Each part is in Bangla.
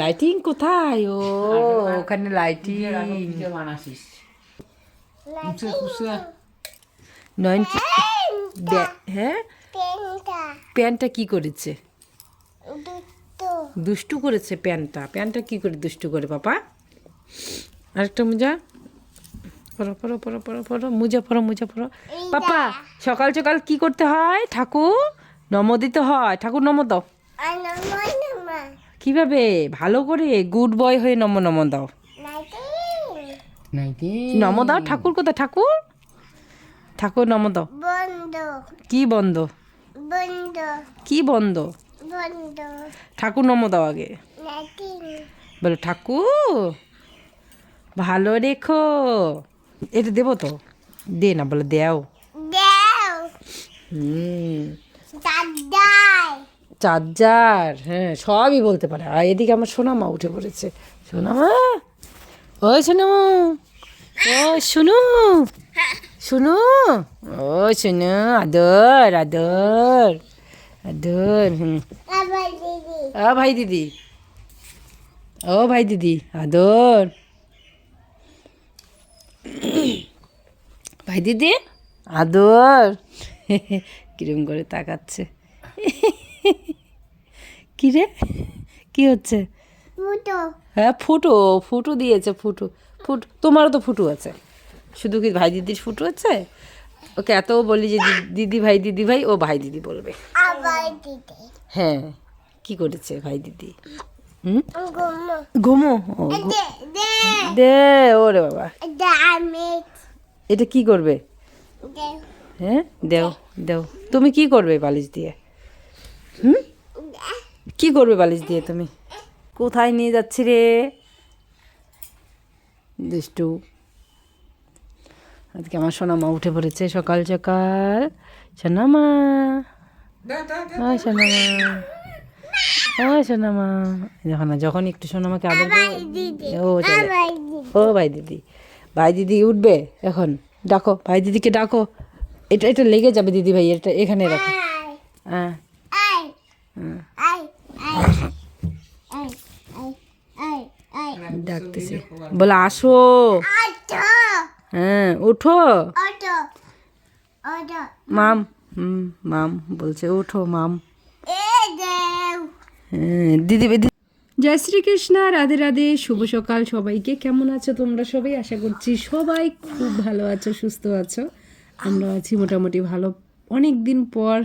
লাইটিং কোথায়? ও ওখানে লাইটিং নয়ন কি হ্যাঁ? প্যান্টটা। কি করেছে? দুষ্টু। করেছে প্যান্টটা। প্যান্টটা কি করে দুষ্টু করে পাপা আরেকটা মোজা। পড়ো পড়ো পড়ো পড়ো পড়ো মোজা পড়ো মোজা পড়ো পাপা সকাল সকাল কি করতে হয়? ঠাকুর নম দিতে হয়। ঠাকুর নম দাও। কীভাবে? ভালো করে? গুড বয় হয়ে নম নম দাও। নাইটি নম দাও। ঠাকুর কোথায়? ঠাকুর? ঠাকুর নম দাও। বন্ধ। কি বন্ধ? বন্ধ। কি বন্ধ? বন্ধ। ঠাকুর নম দাও আগে। বলো ঠাকুর ভালো রেখো। এটা দেবো তো? দে না বলে দেও। দেও। হুম। দাদাই। চার্জার হ্যাঁ সবই বলতে পারে। আর এদিকে আমার সোনামা উঠে পড়েছে। সোনামা? ও সোনামা ও শুনু শুনু ও শুনু, আদর আদর আদর, হুম। ও ভাই দিদি, ও ভাই দিদি, আদর। ভাই দিদি, আদর। কিরম করে তাকাচ্ছে। কি রে কি হচ্ছে? হ্যাঁ ফুটো ফুটো দিয়েছে ফুটো। ফুট তোমারও তো ফুটো আছে। শুধু কি ভাই দিদির ফুটো আছে? ওকে এত বলি যে দিদি ভাই দিদি ভাই ও ভাই দিদি বলবে। হ্যাঁ কি করেছে ভাই দিদি? হুম? ঘুমো। দে ওরে বাবা। এটা কি করবে? হ্যাঁ দেও দেও। তুমি কি করবে বালিশ দিয়ে? হুম? কি করবে বালিশ দিয়ে তুমি? কোথায় নিয়ে যাচ্ছি রে? দুষ্টু। আজকে আমার সোনামা উঠে পড়েছে সকাল সকাল। সোনামা। ও সোনামা। ও সোনামা। যখন না যখন একটু সোনামাকে আদর ও ও ভাই দিদি। ভাই দিদি উঠবে এখন। ডাকো ভাই দিদিকে ডাকো। এটা এটা লেগে যাবে দিদি ভাই এটা এখানে রাখো। হ্যাঁ আই ডাকতেছে। বলে আসো। হ্যাঁ ওঠো। মাম হুম মাম বলছে ওঠো মাম। হ্যাঁ দিদি দিদি। জয় শ্রীকৃষ্ণ রাধে রাধে শুভ সকাল সবাইকে। কেমন আছো তোমরা সবাই? আশা করছি সবাই খুব ভালো আছো সুস্থ আছো। আমরা আছি মোটামুটি ভালো। অনেক দিন পর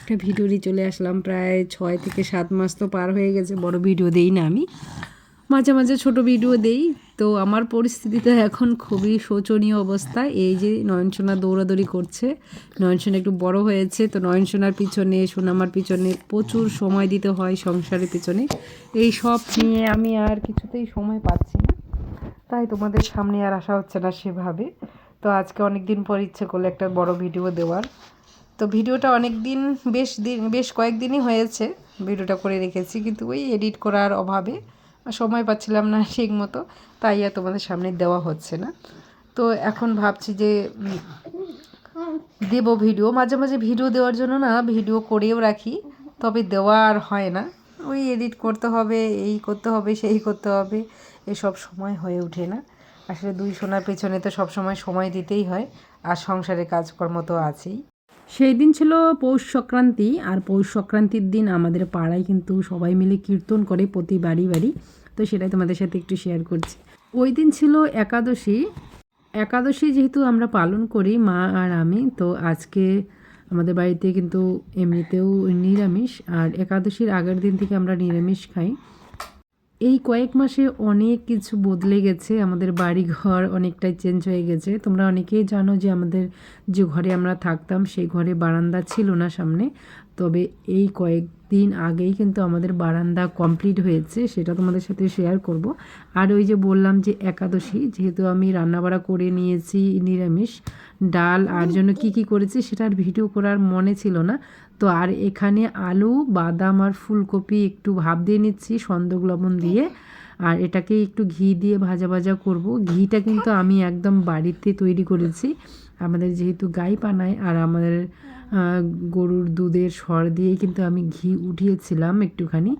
একটা ভিডিও নিয়ে চলে আসলাম, প্রায় ছয় থেকে সাত মাস তো পার হয়ে গেছে, বড় ভিডিও দেই না আমি। মাঝে মাঝে ছোট ভিডিও দেই, তো আমার পরিস্থিতিতে এখন খুবই শোচনীয় অবস্থা। এই যে নয়নসোনা দৌড়াদৌড়ি করছে, নয়নসোনা একটু বড় হয়েছে, তো নয়নসোনার পিছনে, সোনামার পিছনে প্রচুর সময় দিতে হয় সংসারের পিছনে। এই সব নিয়ে আমি আর কিছুতেই সময় পাচ্ছি না। তাই তোমাদের সামনে আর আসা হচ্ছে না সেভাবে। তো আজকে অনেক দিন পর ইচ্ছে করলে একটা বড় ভিডিও দেওয়ার। তো ভিডিওটা অনেক দিন, বেশ দিন, বেশ কয়েকদিনই হয়েছে ভিডিওটা করে রেখেছি, কিন্তু ওই এডিট করার অভাবে সময় পাচ্ছিলাম না ঠিক মতো, তাই আর তোমাদের সামনে দেওয়া হচ্ছে না। তো এখন ভাবছি যে, দেবো ভিডিও, মাঝে মাঝে ভিডিও দেওয়ার জন্য না ভিডিও করেও রাখি, তবে দেওয়া আর হয় না। ওই এডিট করতে হবে, এই করতে হবে, সেই করতে হবে, এসব সময় হয়ে ওঠে না। আসলে দুই সোনার পেছনে তো সব সময় সময় দিতেই হয়, আর সংসারের কাজকর্ম তো আছেই। সেই দিন ছিল পৌষ সংক্রান্তি আর পৌষ সংক্রান্তির দিন আমাদের পাড়ায় কিন্তু সবাই মিলে কীর্তন করে প্রতি বাড়ি বাড়ি। তো সেটাই তোমাদের সাথে একটু শেয়ার করছি। ওই দিন ছিল একাদশী। একাদশী যেহেতু আমরা পালন করি, মা আর আমি, তো আজকে আমাদের বাড়িতে কিন্তু এমনিতেও নিরামিষ। আর একাদশীর আগের দিন থেকে আমরা নিরামিষ খাই। এই কয়েক মাসে অনেক কিছু বদলে গেছে, আমাদের বাড়ি ঘর অনেকটাই চেঞ্জ হয়ে গেছে। তোমরা অনেকেই জানো যে আমাদের যে ঘরে আমরা থাকতাম, সেই ঘরে বারান্দা ছিল না সামনে। তবে এই কয়েকদিন আগেই কিন্তু আমাদের বারান্দা কমপ্লিট হয়েছে, সেটা তোমাদের সাথে শেয়ার করব। আর ওই যে বললাম যে একাদশী, যেহেতু আমি রান্নাবাড়া করে নিয়েছি নিরামিষ, ডাল আর জন্য কি কি করেছি সেটার ভিডিও করার মনে ছিল না। তো আর এখানে আলু, বাদাম আর ফুলকপি একটু ভাব দিয়ে নিচ্ছি, সন্দক লবণ দিয়ে। আর এটাকে একটু ঘি দিয়ে ভাজা ভাজা করব। ঘিটা কিন্তু আমি একদম বাড়িতে তৈরি করেছি। আমাদের যেহেতু গাই পানায় আর আমাদের গরুর দুধের সর দিয়েই কিন্তু আমি ঘি উঠিয়েছিলাম একটুখানি।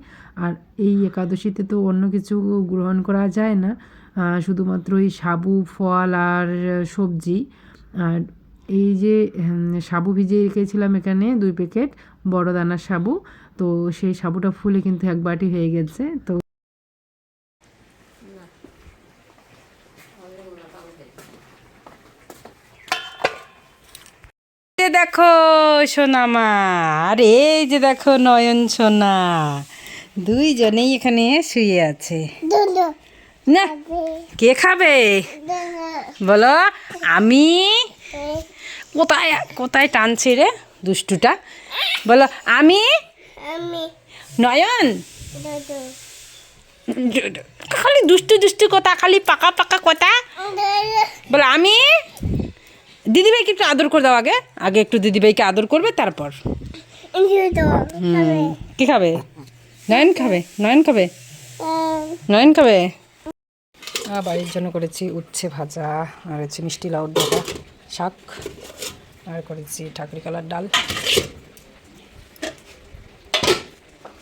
আর এই একাদশীতে তো অন্য কিছু গ্রহণ করা যায় না। শুধুমাত্র এই সাবু, ফল আর সবজি। আর এই যে সাবু ভিজিয়ে রেখেছিলাম এখানে দুই প্যাকেট, বড় দানার সাবু। তো সেই সাবুটা ফুলে কিন্তু এক বাটি হয়ে গেছে। তো যে দেখো সোনামা। আর এই যে দেখো নয়ন সোনা। দুইজনেই এখানে শুয়ে আছে। না কে খাবে? বলো আমি কোথায় কোথায় টানছে রে দুষ্টুটা? বলো আমি আমি। নয়ন? খালি দুষ্টু দুষ্টু কথা খালি পাকা পাকা কথা? বলো আমি দিদিভাইকে একটু আদর করে দাও আগে। আগে একটু দিদিভাইকে আদর করবে, তারপর। কি খাবে? নয়ন খাবে? নয়ন খাবে? নয়ন খাবে? বাড়ির জন্য করেছি উচ্ছে ভাজা, আর হচ্ছে মিষ্টি লাউর ডাটা, শাক, আর করেছি ঠাকুরি কালার ডাল।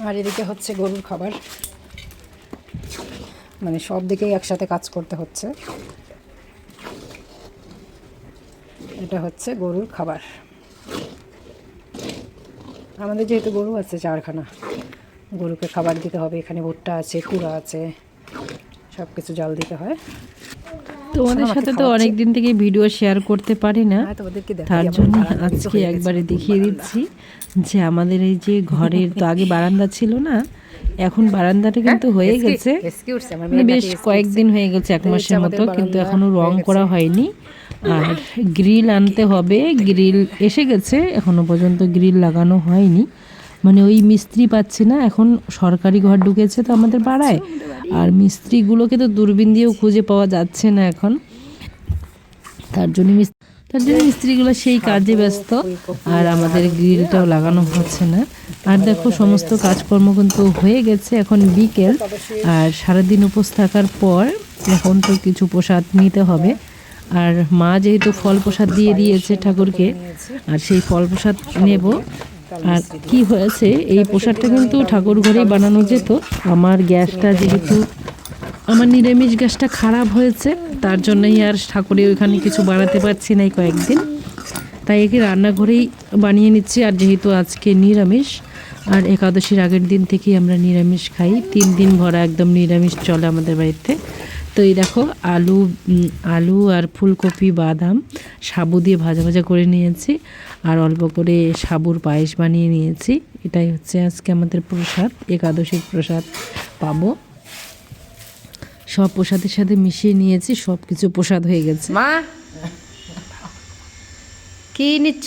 আর এদিকে হচ্ছে গরুর খাবার। মানে সব দিকেই একসাথে কাজ করতে হচ্ছে। এটা হচ্ছে গরুর খাবার। আমাদের যেহেতু গরু আছে চারখানা গরুকে খাবার দিতে হবে। এখানে ভুট্টা আছে কুড়া আছে সব কিছু জল দিতে হয়। তোমাদের সাথে তো অনেক দিন থেকে ভিডিও শেয়ার করতে পারি না। হ্যাঁ, তো ওদেরকে দেখাই তার জন্য আজকে একবারে দেখিয়ে দিচ্ছি যে আমাদের এই যে ঘরের তো আগে বারান্দা ছিল না এখন বারান্দাটা কিন্তু হয়ে গেছে। মানে বেশ কয়েকদিন হয়ে গেছে এক মাসের মতো কিন্তু এখনও রং করা হয়নি। আর গ্রিল আনতে হবে গ্রিল এসে গেছে এখনও পর্যন্ত গ্রিল লাগানো হয়নি। মানে ওই মিস্ত্রি পাচ্ছি না এখন সরকারি ঘর ঢুকেছে তো আমাদের পাড়ায়। আর মিস্ত্রিগুলোকে তো দূরবীন দিয়েও খুঁজে পাওয়া যাচ্ছে না এখন। তার জন্য মিস- তার জন্য মিস্ত্রিগুলো সেই কাজে ব্যস্ত। আর আমাদের গ্রিলটাও লাগানো হচ্ছে না। আর দেখো সমস্ত কাজকর্ম কিন্তু হয়ে গেছে এখন বিকেল। আর সারাদিন উপোস থাকার পর এখন তো কিছু প্রসাদ নিতে হবে। আর মা যেহেতু ফল প্রসাদ দিয়ে দিয়েছে ঠাকুরকে আর সেই ফল প্রসাদ নেব। আর কি হয়েছে এই প্রসাদটা কিন্তু ঠাকুর ঘরেই বানানো যেত। আমার গ্যাসটা যেহেতু আমার নিরামিষ গ্যাসটা খারাপ হয়েছে, তার জন্যই আর ঠাকুরের ওইখানে কিছু বানাতে পারছি না এই কয়েকদিন। তাই একে রান্নাঘরেই বানিয়ে নিচ্ছি, আর যেহেতু আজকে নিরামিষ, আর একাদশীর আগের দিন থেকেই আমরা নিরামিষ খাই। তিন দিন ভরা একদম নিরামিষ চলে আমাদের বাড়িতে। তো এই দেখো, আলু আলু আর ফুলকপি, বাদাম, সাবু দিয়ে ভাজা ভাজা করে নিয়েছি, আর অল্প করে সাবুর পায়েস বানিয়ে নিয়েছি। এটাই হচ্ছে আজকে আমাদের প্রসাদ, একাদশীর প্রসাদ পাবো। সব প্রসাদের সাথে মিশিয়ে নিয়েছি সব কিছু প্রসাদ হয়ে গেছে। মা কি নিচ্ছ?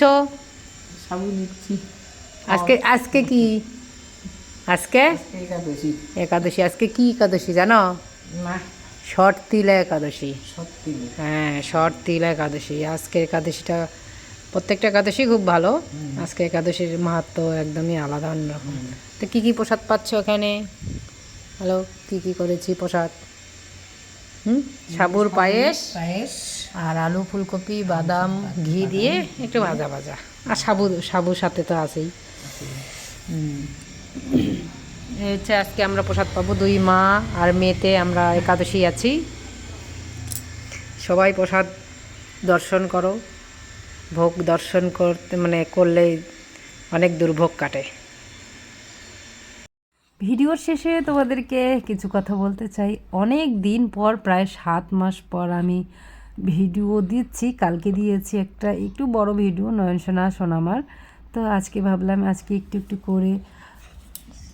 সাবু নিচ্ছি। আজকে আজকে কি? আজকে? একাদশী। আজকে কি একাদশী জানো? শর্ট তিলা একাদশী। হ্যাঁ শর্ট তিলা একাদশী। আজকের একাদশীটা প্রত্যেকটা একাদশী খুব ভালো। আজকে একাদশীর মাহাত্ম একদমই আলাদা অন্যরকম। তো কী কী প্রসাদ পাচ্ছ ওখানে হ্যালো কী কী করেছি প্রসাদ? হুম? সাবুর পায়েস পায়েস। আর আলু ফুলকপি বাদাম ঘি দিয়ে একটু ভাজা ভাজা। আর সাবু সাবুর সাথে তো আছেই। হচ্ছে আজকে আমরা প্রসাদ পাবো দুই মা আর মেয়েতে আমরা একাদশী আছি। সবাই প্রসাদ দর্শন করো। ভোগ দর্শন করতে মানে করলে অনেক দুর্ভোগ কাটে। ভিডিওর শেষে তোমাদেরকে কিছু কথা বলতে চাই। অনেক দিন পর, প্রায় সাত মাস পর আমি ভিডিও দিচ্ছি, কালকে দিয়েছি একটা একটু বড় ভিডিও নয়ন সোনা সোনামার। তো আজকে ভাবলাম, আজকে একটু একটু করে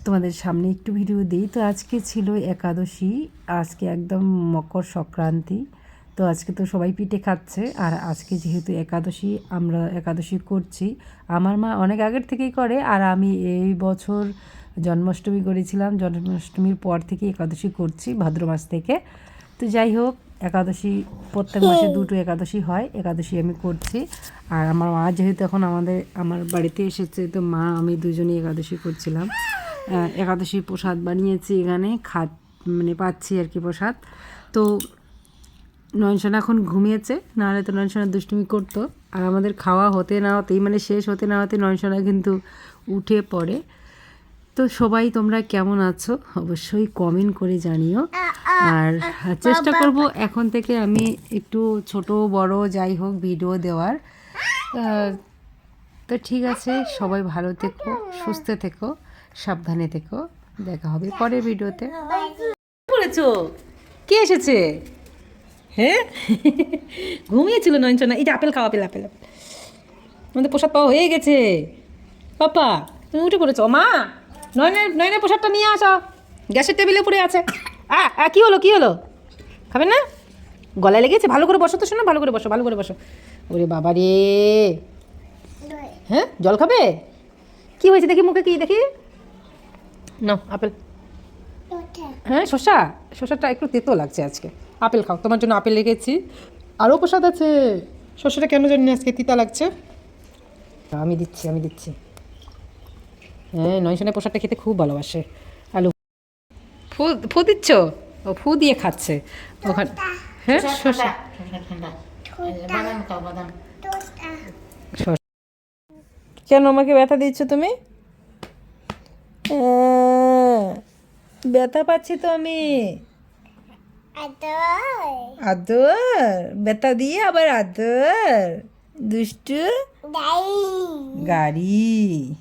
তোমাদের সামনে একটু ভিডিও দিই। তো আজকে ছিল একাদশী, আজকে একদম মকর সংক্রান্তি। তো আজকে তো সবাই পিঠে খাচ্ছে, আর আজকে যেহেতু একাদশী, আমরা একাদশী করছি। আমার মা অনেক আগের থেকেই করে, আর আমি এই বছর জন্মাষ্টমী করেছিলাম, জন্মাষ্টমীর পর থেকে একাদশী করছি, ভাদ্র মাস থেকে। তো যাই হোক, একাদশী, প্রত্যেক মাসে দুটো একাদশী হয়, একাদশী আমি করছি। আর আমার মা যেহেতু এখন আমাদের, আমার বাড়িতে এসেছে, তো মা, আমি দুজনেই একাদশী করছিলাম। একাদশী প্রসাদ বানিয়েছি এখানে, খাত মানে পাচ্ছি আর কি প্রসাদ। তো নয়নসোনা এখন ঘুমিয়েছে নাহলে তো নয়নসোনা দুষ্টুমি করতো। আর আমাদের খাওয়া হতে না হতেই মানে শেষ হতে না হতে নয়শনা কিন্তু উঠে পড়ে। তো সবাই তোমরা কেমন আছো অবশ্যই কমেন্ট করে জানিও। আর চেষ্টা করব এখন থেকে আমি একটু ছোট বড় যাই হোক ভিডিও দেওয়ার। তো ঠিক আছে সবাই ভালো থেকো সুস্থ থেকো সাবধানে থেকো। দেখা হবে পরের ভিডিওতে পড়েছো কে এসেছে? হ্যাঁ ঘুমিয়েছিল নয়নচনা এই যে আপেল খাও আপেল আপেল আপেল। আমাদের প্রসাদ পাওয়া হয়ে গেছে। পাপা তুমি উঠে পড়েছো। মা নয়নের নয়নের প্রসাদটা নিয়ে আসো। গ্যাসের টেবিলে পড়ে আছে। আ আ, কি হলো কি হলো? খাবে না? গলায় লেগেছে? ভালো করে বসো তো শোনো ভালো করে বসো ভালো করে বসো। ওরে বাবা রে। হ্যাঁ? জল খাবে? কি হয়েছে দেখি মুখে কি দেখি? না আপেল। হ্যাঁ শসা। শসাটা একটু তেতো লাগছে আজকে। আপেল খাও। তোমার জন্য আপেল রেখেছি। আরও প্রসাদ আছে? শসাটা কেন জানি না আজকে তিতা লাগছে। আমি দিচ্ছি আমি দিচ্ছি। হ্যাঁ নয়শনের প্রসাদটা খেতে খুব ভালোবাসে। আলু ফু ফু দিচ্ছ? ও ফু দিয়ে খাচ্ছে। ওখানে হ্যাঁ শসা. কেন আমাকে ব্যথা দিচ্ছ তুমি? ব্যথা পাচ্ছি তো আমি. আদর। ব্যথা দিয়ে আবার আদর। দুষ্টু. গাড়ি।